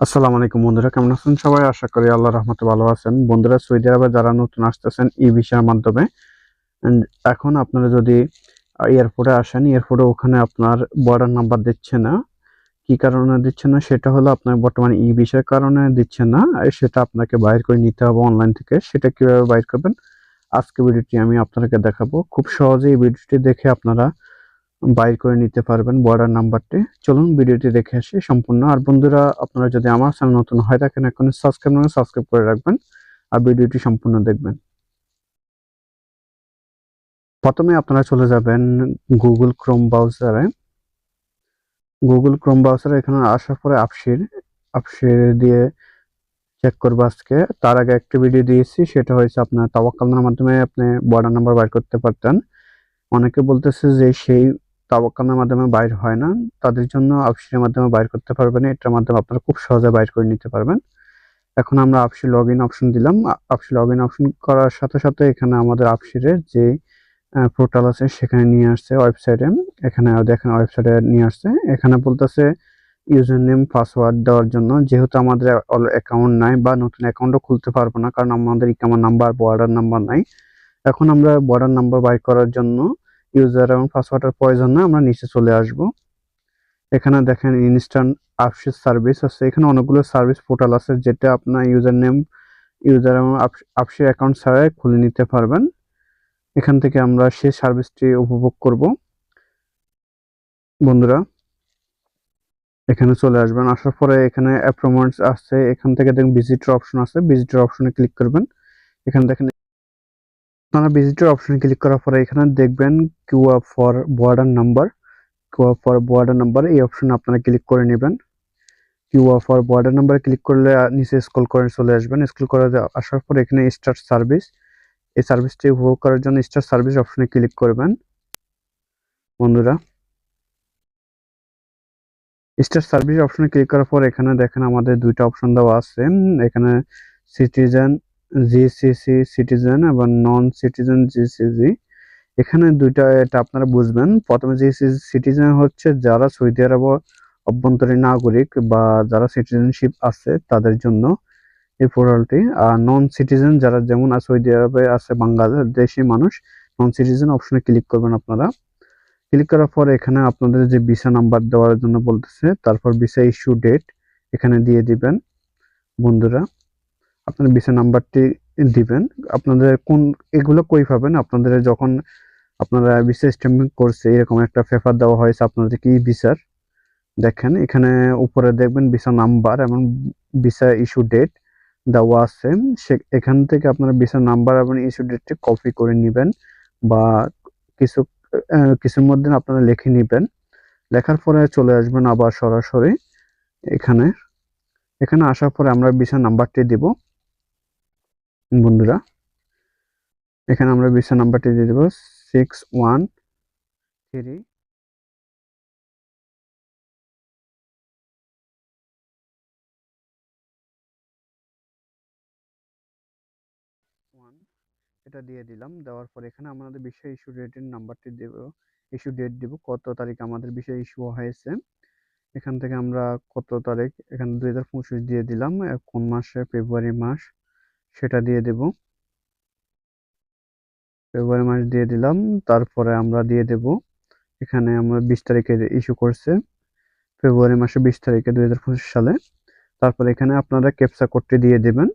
আসসালামু আলাইকুম বন্ধুরা, কেমন আছেন সবাই? আশা করি আল্লাহ রহমতে ভালো আছেন। বন্ধুরা, সৌদি আরবে যারা নতুন আসতেছেন ই ভিসার মাধ্যমে এখন আপনারা যদি এয়ারপোর্টে আসেন, এয়ারপোর্টে ওখানে আপনার বর্ডার নাম্বার দিচ্ছে না। কি কারণে দিচ্ছে না? সেটা হলো আপনার বর্তমানে ই ভিসার কারণে দিচ্ছে না সেটা আপনাকে বাইর করে নিতে হবে অনলাইন থেকে। সেটা কীভাবে বাইর করবেন? আজকে ভিডিওটি আমি আপনাদেরকে দেখাবো। খুব সহজে এই ভিডিওটি দেখে আপনারা বাইর করে নিতে পারবেন বর্ডার নাম্বারটি। চলুন ভিডিওটি দেখে আসি সম্পূর্ণ। আর বন্ধুরা, আপনারা যদি আমার চ্যানেল নতুন হয় থাকেন এখন সাবস্ক্রাইব সাবস্ক্রাইব করে রাখবেন আর ভিডিওটি সম্পূর্ণ দেখবেন। প্রথমে আপনারা চলে যাবেন গুগল ক্রোম ব্রাউজারে গুগল ক্রোম ব্রাউজারে এখানে আসার পরে আপসির আপসির দিয়ে চেক করব আজকে। তার আগে একটা ভিডিও দিয়েছি, সেটা হয়েছে আপনার তাওয়াক্কালনার মাধ্যমে আপনি বর্ডার নাম্বার বাইর করতে পারতেন। অনেকে বলতেছে যে সেই তাওয়াক্কালনার মাধ্যমে বাইর হয় না। তাদের জন্য আপসির মাধ্যমে বাইর করতে পারবেন এটার মাধ্যমে আপনারা খুব সহজে বাইর করে নিতে পারবেন। এখন আমরা আপসি লগ ইন অপশন দিলাম। আপসি লগ ইন অপশন করার সাথে সাথে এখানে আমাদের আপসিরের যে পোর্টাল আছে সেখানে নিয়ে আসছে ওয়েবসাইটে এখানে দেখেন ওয়েবসাইটে নিয়ে আসছে। এখানে বলতেছে ইউজার নেম পাসওয়ার্ড দেওয়ার জন্য। যেহেতু আমাদের অ্যাকাউন্ট নাই বা নতুন অ্যাকাউন্টও খুলতে পারব না, কারণ আমাদের ইকামার নাম্বার বর্ডার নাম্বার নাই। এখন আমরা বর্ডার নাম্বার বাই করার জন্য ইউজার এবং পাসওয়ার্ডের প্রয়োজন না, আমরা নিচে চলে আসব। এখানে দেখেন ইনস্ট্যান্ট আপসিস সার্ভিস আছে। এখানে অনেকগুলো সার্ভিস পোর্টাল আছে, যেটা আপনার ইউজার নেম ইউজার এবং আপসি অ্যাকাউন্ট ছাড়াই খুলে নিতে পারবেন। এখান থেকে আমরা সেই সার্ভিসটি উপভোগ করব। বন্ধুরা, এখানে চলে আসবেন। আসার পরে এখানে অ্যাপ্রোমেন্টস আছে। এখান থেকে দেখেন ভিজিটর অপশন আছে। ভিজিটর অপশনে ক্লিক করবেন। এখানে দেখেন আপনারা ভিজিটর অপশনে ক্লিক করার পরে এখানে দেখবেন QR for border number QR for border number এই অপশনে আপনারা ক্লিক করে নেবেন। QR for border number click করলে নিচে স্ক্রল করে চলে আসবেন। স্ক্রল করে আসার পর এখানে স্টার্ট সার্ভিস এই সার্ভিসটি উপভোগ করার জন্য স্টার্ট সার্ভিস অপশনে ক্লিক করবেন। বন্ধুরা স্টার সার্ভিস অপশনে ক্লিক করার পর এখানে দেখেন আমাদের দুইটা অপশন দেওয়া আছে। এখানে সিটিজেন জিসিসি সিটিজেন এবং নন সিটিজেন জিসিজি এখানে দুইটা এটা আপনারা বুঝবেন। প্রথমে জিসিসি সিটিজেন হচ্ছে যারা সৌদি আরব অভ্যন্তরীণ নাগরিক বা যারা সিটিজেনশিপ আছে তাদের জন্য এই পোর্টালটি আর নন সিটিজেন যারা যেমন সৌদি আরবে আছে, বাংলাদেশি মানুষ নন সিটিজেন অপশনে ক্লিক করবেন আপনারা। ক্লিক করার পর এখানে আপনাদের যে ভিসা নাম্বার দেওয়ার জন্য বলতেছে, তারপর ভিসা ইস্যু ডেট এখানে দিয়ে দিবেন বন্ধুরা। আপনার ভিসা নাম্বারটি দিবেন। আপনাদের কোন, এগুলো কই পাবেন? আপনাদের যখন আপনারা ভিসা স্ট্যাম্পিং করছে, এরকম একটা পেপার দেওয়া হয়েছে আপনাদের কি ভিসার দেখেন, এখানে উপরে দেখবেন ভিসা নাম্বার এবং ভিসা ইস্যু ডেট দেওয়া আছে। সে, এখান থেকে আপনারা ভিসা নাম্বার এবং ইস্যু ডেটটি কপি করে নেবেন বা কিছু কিছুর মধ্যে আপনারা লিখে নেবেন। লেখার পরে চলে আসবেন আবার সরাসরি এখানে। এখানে আসার পরে আমরা ভিসা নাম্বারটি দিব। বন্ধুরা, এখানে আমরা ভিসা নাম্বারটি দিয়ে দেবো সিক্স ওয়ান থ্রি। এটা দিয়ে দিলাম, দেওয়ার পর এখানে আমাদের বিষয় ইস্যু ডেটের নাম্বারটি দেব ইস্যু ডেট দিব, কত তারিখ আমাদের বিষয় ইস্যু হয়েছে। এখান থেকে আমরা কত তারিখ, এখানে দুই হাজার পঁচিশ দিয়ে দিলাম কোন মাসে? ফেব্রুয়ারি মাস। সেটা দিয়ে দেব। ফেব্রুয়ারি মাস দিয়ে দিলাম, তারপরে আমরা দিয়ে দেব। এখানে আমরা বিশ তারিখে ইস্যু করছে, ফেব্রুয়ারি মাসে বিশ তারিখে দুই হাজার পঁচিশ সালে। তারপরে এখানে আপনারা ক্যাপসা কোডটি দিয়ে দেবেন।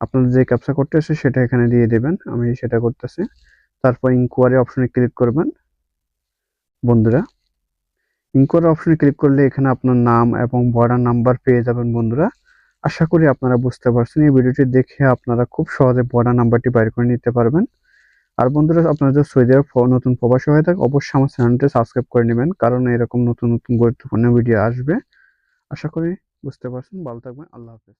আপনাদের যে ক্যাপসা কোডটি আছে সেটা এখানে দিয়ে দেবেন, আমি সেটা করতেছি। তারপর ইনকোয়ারি অপশনে ক্লিক করবেন। বন্ধুরা ইনকোয়ারি অপশনে ক্লিক করলে এখানে আপনার নাম এবং বর্ডার নাম্বার পেয়ে যাবেন বন্ধুরা। আশা করি আপনারা বুঝতে পারছেন, এই ভিডিওটি দেখে আপনারা খুব সহজে বড়া নাম্বারটি বাইর করে নিতে পারবেন। আর বন্ধুরা, আপনারা যদি সৌদি আরব নতুন প্রবাসী হয়ে থাকে অবশ্যই আমার চ্যানেলটি সাবস্ক্রাইব করে নেবেন, কারণ এরকম নতুন নতুন গুরুত্বপূর্ণ ভিডিও আসবে। আশা করি বুঝতে পারছেন, ভালো থাকবেন, আল্লাহ হাফেজ।